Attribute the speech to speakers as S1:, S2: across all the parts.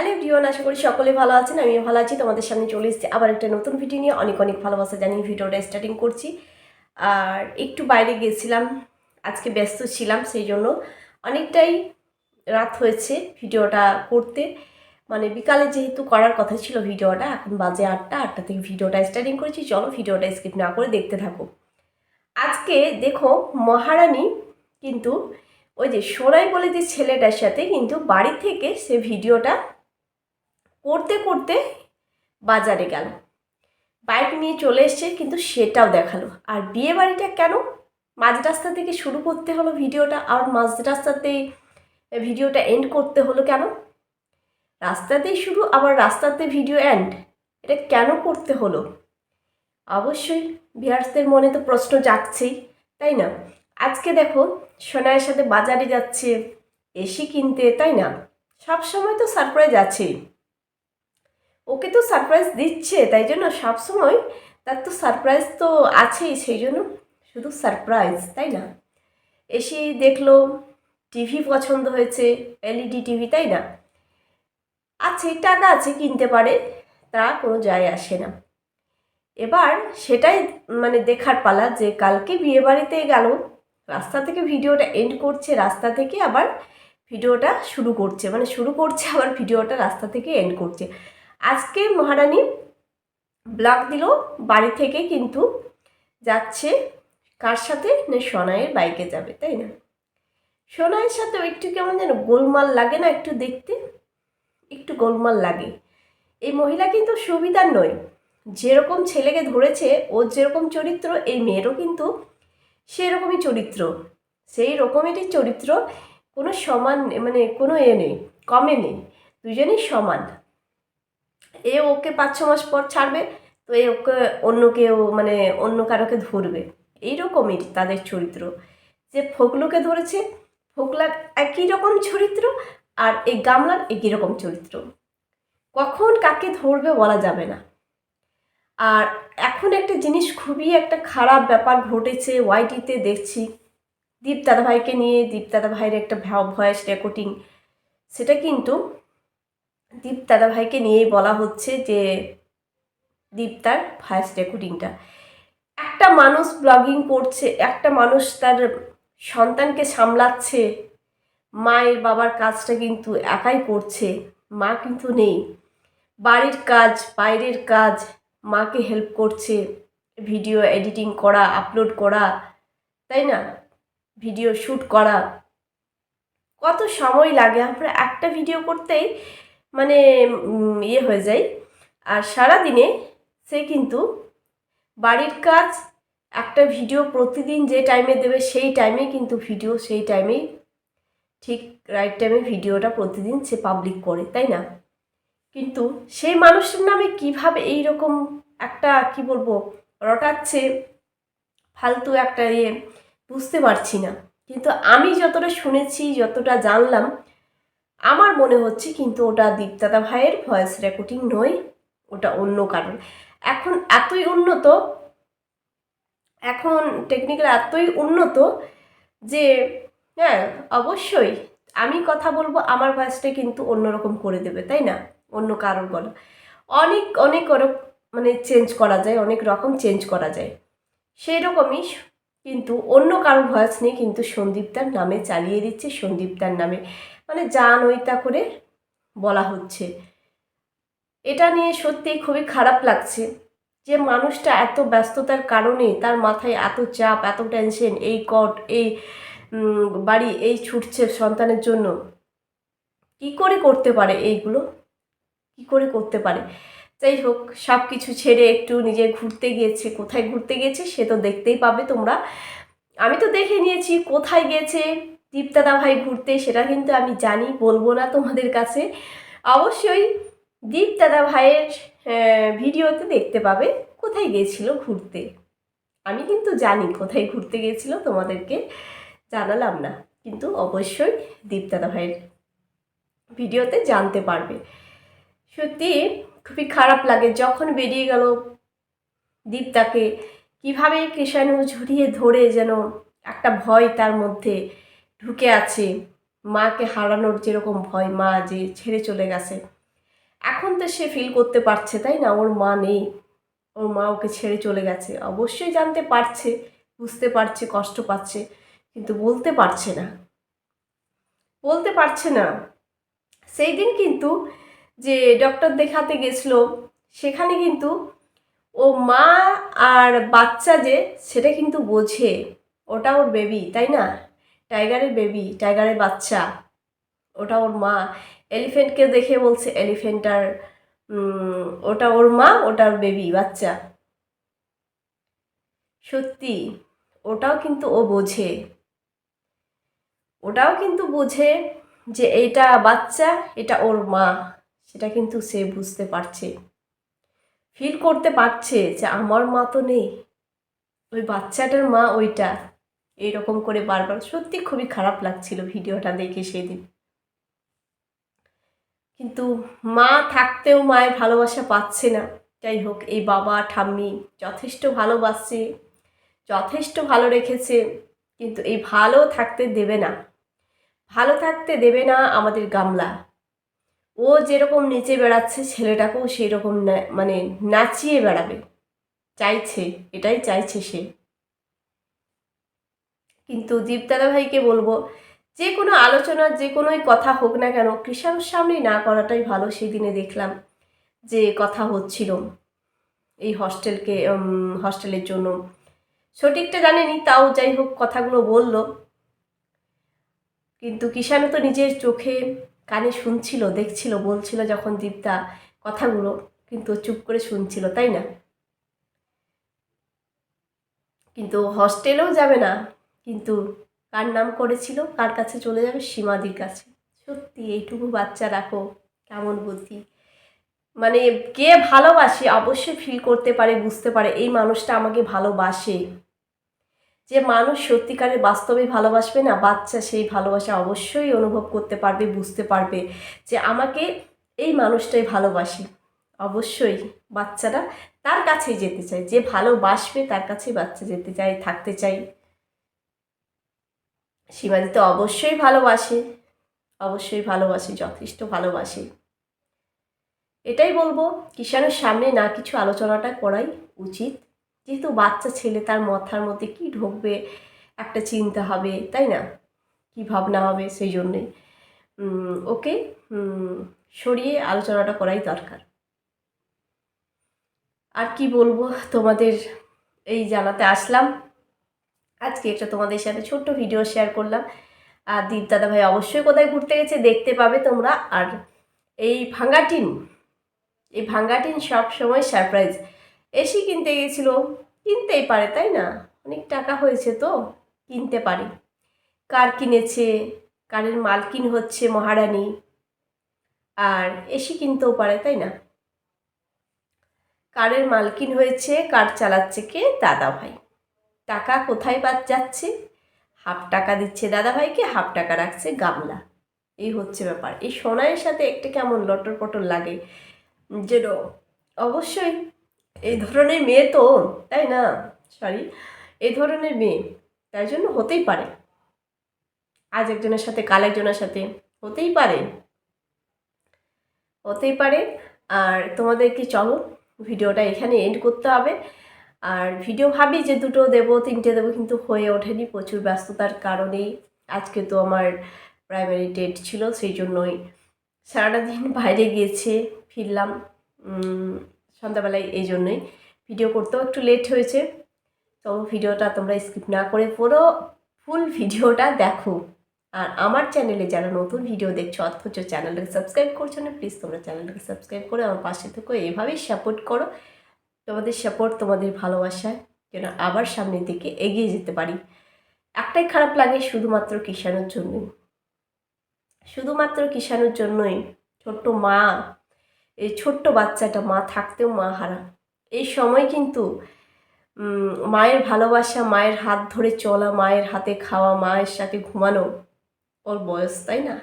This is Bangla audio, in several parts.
S1: হ্যালো ভিওন আশা করি সকলে ভালো আছেন, আমিও ভালো আছি। তোমাদের সামনে চলে এসেছি আবার একটা নতুন ভিডিও নিয়ে। অনেক অনেক ভালোবাসা জানিয়ে ভিডিওটা স্টার্টিং করছি। আর একটু বাইরে গিয়েছিলাম আজকে ব্যস্ত ছিলাম, সেই জন্য অনেকটাই রাত হয়েছে ভিডিওটা করতে। মানে বিকালে যেহেতু করার কথা ছিল ভিডিওটা, এখন বাজে আটটা আটটা থেকে ভিডিওটা স্টার্টিং করেছি। চলো ভিডিওটা স্কিপ না করে দেখতে থাকো। আজকে দেখো মহারানী কিন্তু ওই যে সোনাই বলে যে ছেলেটার সাথে কিন্তু বাড়ি থেকে সে ভিডিওটা করতে করতে বাজারে গেল। বাইক নিয়ে চলে এসছে, কিন্তু সেটাও দেখাল। আর বিয়ে বাড়িটা কেন? মাঝ রাস্তা থেকে শুরু করতে হলো ভিডিওটা, আর মাঝ রাস্তাতেই ভিডিওটা এন্ড করতে হলো কেন? রাস্তাতেই শুরু, আবার রাস্তাতে ভিডিও এন্ড এটা কেন করতে হলো? অবশ্যই বিহার্সদের মনে তো প্রশ্ন জাগছেই, তাই না? আজকে দেখো, সোনায়ের সাথে বাজারে যাচ্ছে, এসি কিনতে, তাই না? সব সময় তো সারপ্রাইজ আছে ওকে তো সারপ্রাইজ দিচ্ছে, তাই জন্য সবসময় তার তো সারপ্রাইজ তো আছেই, সেই জন্য শুধু সারপ্রাইজ তাই না? এসে দেখল টিভি পছন্দ হয়েছে এলইডি টিভি তাই না? আছে, টাকা আছে, কিনতে পারে, তা কোনো যায় আসে না। এবার সেটাই মানে দেখার পালা যে কালকে বিয়ে বাড়িতে গেল, রাস্তা থেকে ভিডিওটা এন্ড করছে, রাস্তা থেকে আবার ভিডিওটা শুরু করছে মানে শুরু করছে, আবার ভিডিওটা রাস্তা থেকে এন্ড করছে। আজকে মহারানী ব্লগ দিল, বাড়ি থেকে কিন্তু যাচ্ছে। কার সাথে? না, সোনাইয়ের বাইকে যাবে, তাই না? সোনাইয়ের সাথেও একটু কেমন যেন গোলমাল লাগে না, একটু দেখতে। একটু গোলমাল লাগে। এই মহিলা কিন্তু সুবিধার নয়। যেরকম ছেলেকে ধরেছে, ওর যেরকম চরিত্র, এই মেয়েরও কিন্তু সেরকমই চরিত্র। সেই রকমেরই চরিত্র কোনো সমান মানে কোনো এ নেই, কমে নেই। দুজনেই সমান। এ ওকে পাঁচ ছ মাস পর ছাড়বে, তো এ ওকে অন্য কেউ মানে অন্য কারোকে ধরবে। এইরকমই তাদের চরিত্র। যে ফোকলোকে ধরেছে, ফোকলার একই রকম চরিত্র আর এই গামলার একই রকম চরিত্র। কখন কাকে ধরবে বলা যাবে না। আর এখন একটা জিনিস খুবই একটা খারাপ ব্যাপার ঘটেছে ওয়াইটিতে দেখছি। দীপ দাদাভাইকে নিয়ে, দীপ দাদাভাইয়ের একটা ভয়েস রেকর্ডিং। সেটা কিন্তু দীপ দাদাভাইকে নিয়েই বলা হচ্ছে যে, দীপ তার ভয়েস রেকর্ডিংটা একটা মানুষ ব্লগিং করছে, একটা মানুষ তার সন্তানকে সামলাচ্ছে, মায়ের বাবার কাজটা কিন্তু একাই করছে, মা কিন্তু নেই। বাড়ির কাজ, বাইরের কাজ, মাকে হেল্প করছে ভিডিও এডিটিং করা আপলোড করা, তাই না? ভিডিও শ্যুট করা। কত সময় লাগে? আমরা একটা ভিডিও করতেই মানে ইয়ে হয়ে যায়। আর সারা দিনে সে কিন্তু বাড়ির কাজ, একটা ভিডিও প্রতিদিন যে টাইমে দেবে সেই টাইমে কিন্তু ভিডিও সেই টাইমেই ঠিক রাইট টাইমে ভিডিওটা প্রতিদিন সে পাবলিক করে, তাই না? কিন্তু সেই মানুষটার নামে কীভাবে এই রকম একটা, কি বলব, রটাচ্ছে, ফালতু একটা ইয়ে বুঝতে পারছি না। কিন্তু আমি যতটা শুনেছি, যতটা জানলাম আমার মনে হচ্ছে কিন্তু ওটা দীপদাদা ভাইয়ের ভয়েস রেকর্ডিং নয়, ওটা অন্য কারণ। এখন এতই উন্নত, এখন টেকনিক্যাল এতই উন্নত যে হ্যাঁ অবশ্যই আমি কথা বলব, আমার ভয়েসটা কিন্তু অন্যরকম করে দেবে, তাই না? অন্য কারোর বলো অনেক অনেক মানে চেঞ্জ করা যায়, অনেক রকম চেঞ্জ করা যায়। সেই রকমই কিন্তু অন্য কারোর ভয়েস নিয়ে কিন্তু সন্দীপদার নামে চালিয়ে দিচ্ছে, সন্দীপদার নামে মানে যা নইতা করে বলা হচ্ছে। এটা নিয়ে সত্যিই খুবই খারাপ লাগছে যে মানুষটা এত ব্যস্ততার কারণে তার মাথায় এত চাপ, এত টেনশন এই কট, এই বাড়ি এই ছুটছে সন্তানের জন্য। কি করে করতে পারে এইগুলো? কি করে করতে পারে? যাই হোক সব কিছু ছেড়ে একটু নিজে ঘুরতে গিয়েছে। কোথায় ঘুরতে গিয়েছে সে তো দেখতেই পাবে তোমরা। আমি তো দেখে নিয়েছি কোথায় গেছে দীপদাদা ভাই ঘুরতে, সেটা কিন্তু আমি জানি, বলব না তোমাদের কাছে। অবশ্যই দীপদাদা ভাইয়ের ভিডিওতে দেখতে পাবে কোথায় গিয়েছিল ঘুরতে। আমি কিন্তু জানি কোথায় ঘুরতে গিয়েছিল তোমাদেরকে জানালাম না, কিন্তু অবশ্যই দীপদাদা ভাইয়ের ভিডিওতে জানতে পারবে। সত্যি খুবই খারাপ লাগে, যখন বেরিয়ে গেল দীপদাকে কীভাবে কৃষাণু ঝুড়িয়ে ধরে যেন একটা ভয় তার মধ্যে ঢুকে আছে। মাকে হারানোর যেরকম ভয় মা যে ছেড়ে চলে গেছে। এখন তো সে ফিল করতে পারছে, তাই না? ওর মা নেই। ওর মা ওকে ছেড়ে চলে গেছে। অবশ্যই জানতে পারছে, বুঝতে পারছে, কষ্ট পাচ্ছে, কিন্তু বলতে পারছে না। বলতে পারছে না। সেই দিন কিন্তু যে ডক্টর দেখাতে গেছিল, সেখানে কিন্তু ও মা আর বাচ্চা যে, সেটা কিন্তু বোঝে। ওটা ওর বেবি তাই না? টাইগারের বেবি টাইগারের বাচ্চা, ওটা ওর মা। এলিফেন্টকে দেখে বলছে এলিফেন্টার ওটা ওর মা, ওটার বেবি বাচ্চা। সত্যি, ওটাও কিন্তু ও বোঝে। ওটাও কিন্তু বোঝে যে এটা বাচ্চা, এটা ওর মা। সেটা কিন্তু সে বুঝতে পারছে। ফিল করতে পারছে যে আমার মা তো নেই। ওই বাচ্চাটার মা ওইটা। এইরকম করে বারবার সত্যি খুবই খারাপ লাগছিল ভিডিওটা দেখে সেদিন। কিন্তু মা থাকতেও মায়ের ভালোবাসা পাচ্ছে না। যাই হোক, এই বাবা, ঠাম্মি যথেষ্ট ভালোবাসছে, যথেষ্ট ভালো রেখেছে, কিন্তু এই ভালো থাকতে দেবে না। ভালো থাকতে দেবে না আমাদের গামলা। ও যেরকম নেচে বেড়াচ্ছে, ছেলেটাকেও সেই রকম মানে নাচিয়ে বেড়াবে। চাইছে, এটাই চাইছে সে। কিন্তু দীপদাদা ভাইকে বলব, যে কোনো আলোচনার যে কোনোই কথা হোক না কেন, কৃষাণুর সামনে না করাটাই ভালো, সেদিনে দেখলাম যে কথা হচ্ছিল এই হস্টেলকে হস্টেলের জন্য। সঠিকটা জানেনি, তাও যাই হোক কথাগুলো বলল। কিন্তু কিষাণু তো নিজের চোখে কানে শুনছিল, দেখছিল, বলছিল যখন দীপ্তা কথাগুলো, কিন্তু চুপ করে শুনছিল, তাই না? কিন্তু হস্টেলেও যাবে না। কিন্তু কার নাম করেছিল, কার কাছে চলে যাবে সীমাদির কাছে। সত্যি, এইটুকু বাচ্চা রাখো, কেমন বুদ্ধি। মানে কে ভালোবাসে, অবশ্যই ফিল করতে পারে, বুঝতে পারে, এই মানুষটা আমাকে ভালোবাসে। যে মানুষ সত্যিকারের বাস্তবে ভালোবাসবে না, বাচ্চা সেই ভালোবাসা অবশ্যই অনুভব করতে পারবে, বুঝতে পারবে যে আমাকে এই মানুষটাই ভালোবাসে। অবশ্যই বাচ্চারা তার কাছেই যেতে চায়, যে ভালোবাসবে তার কাছেই বাচ্চা যেতে চায়, থাকতে চাই সীমাদি তো অবশ্যই ভালোবাসে অবশ্যই ভালোবাসে, যথেষ্ট ভালোবাসে। এটাই বলব কিষানের সামনে না কিছু আলোচনাটা করাই উচিত। যেহেতু বাচ্চা ছেলে, তার মাথার মধ্যে কি ঢুকবে, একটা চিন্তা হবে, তাই না? কি ভাবনা হবে, সেই জন্যে ওকে সরিয়ে আলোচনাটা করাই দরকার। আর কি বলব, তোমাদের এই জানাতে আসলাম। আজকে একটা তোমাদের সাথে ছোট্ট ভিডিও শেয়ার করলাম। আর দীপ দাদা ভাই অবশ্যই কোথায় ঘুরতে গেছে দেখতে পাবে তোমরা। আর এই ভাঙ্গাটিন এই ভাঙ্গাটিন সব সময় সারপ্রাইজ এসি কিনতে গেছিল। কিনতেই পারে, তাই না? অনেক টাকা হয়েছে তো, কিনতে পারে। কার কিনেছে? কারের মালকিন হচ্ছে মহারানী। আর এসি কিনতেও পারে, তাই না? কারের মালকিন হয়েছে, কার চালাচ্ছে কে? দাদা ভাই টাকা কোথায় বাদ যাচ্ছে? হাফ টাকা দিচ্ছে দাদা ভাইকে হাফ টাকা রাখছে গামলা। এই হচ্ছে ব্যাপার। এই সোনায়ের সাথে একটা কেমন লটর পটর লাগে? যেন অবশ্যই এই ধরনের মেয়ে তো, তাই না? সরি এই ধরনের মেয়ে, তাই জন্য হতেই পারে। আজ একজনের সাথে, কাল একজনের সাথে হতেই পারে। হতেই পারে। আর তোমাদেরকে চলো, ভিডিওটা এখানে এন্ড করতে হবে। আর ভিডিও ভাবি যে দুটো দেবো, তিনটে দেবো কিন্তু হয়ে ওঠেনি প্রচুর ব্যস্ততার কারণেই। আজকে তো আমার প্রাইমারি ডেট ছিল, সেই জন্যই সারাটা দিন বাইরে গিয়েছে, ফিরলাম সন্ধ্যাবেলায় এই জন্যই। ভিডিও করতেও একটু লেট হয়েছে, তো ভিডিওটা তোমরা স্কিপ না করে পুরো ফুল ভিডিওটা দেখো। আর আমার চ্যানেলে যারা নতুন ভিডিও দেখছ, অথচ চ্যানেলটাকে সাবস্ক্রাইব করছ না প্লিজ তোমরা চ্যানেলটাকে সাবস্ক্রাইব করে আমার পাশে থেকো এভাবেই সাপোর্ট করো। তোমাদের সাপোর্ট তোমাদের ভালোবাসায় যেন আবার সামনের দিকে এগিয়ে যেতে পারি। একটাই খারাপ লাগে শুধুমাত্র কিষাণের জন্যই। শুধুমাত্র কিষাণের জন্যই ছোট্ট মা, এই ছোট্ট বাচ্চাটা মা থাকতেও মা হারা। এই সময় কিন্তু মায়ের ভালোবাসা, মায়ের হাত ধরে চলা, মায়ের হাতে খাওয়া, মায়ের সাথে ঘুমানো, ওর বয়স, তাই না?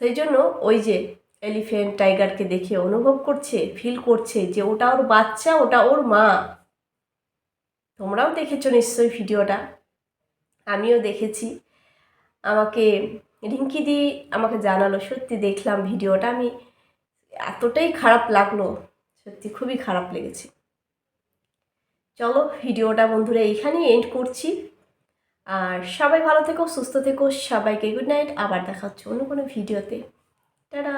S1: সেই জন্য ওই যে এলিফেন্ট টাইগারকে দেখে অনুভব করছে ফিল করছে যে ওটা ওর বাচ্চা, ওটা ওর মা। তোমরাও দেখেছ নিশ্চয়ই ভিডিওটা। আমিও দেখেছি। আমাকে রিঙ্কি দি আমাকে জানালো, সত্যি দেখলাম ভিডিওটা, আমি এতটাই খারাপ লাগল। সত্যি খুবই খারাপ লেগেছে। চলো ভিডিওটা বন্ধুরা এইখানেই এন্ড করছি। আর সবাই ভালো থেকো, সুস্থ থেকো, সবাইকে গুড নাইট আবার দেখা হচ্ছে অন্য কোনো ভিডিওতে। টাটা!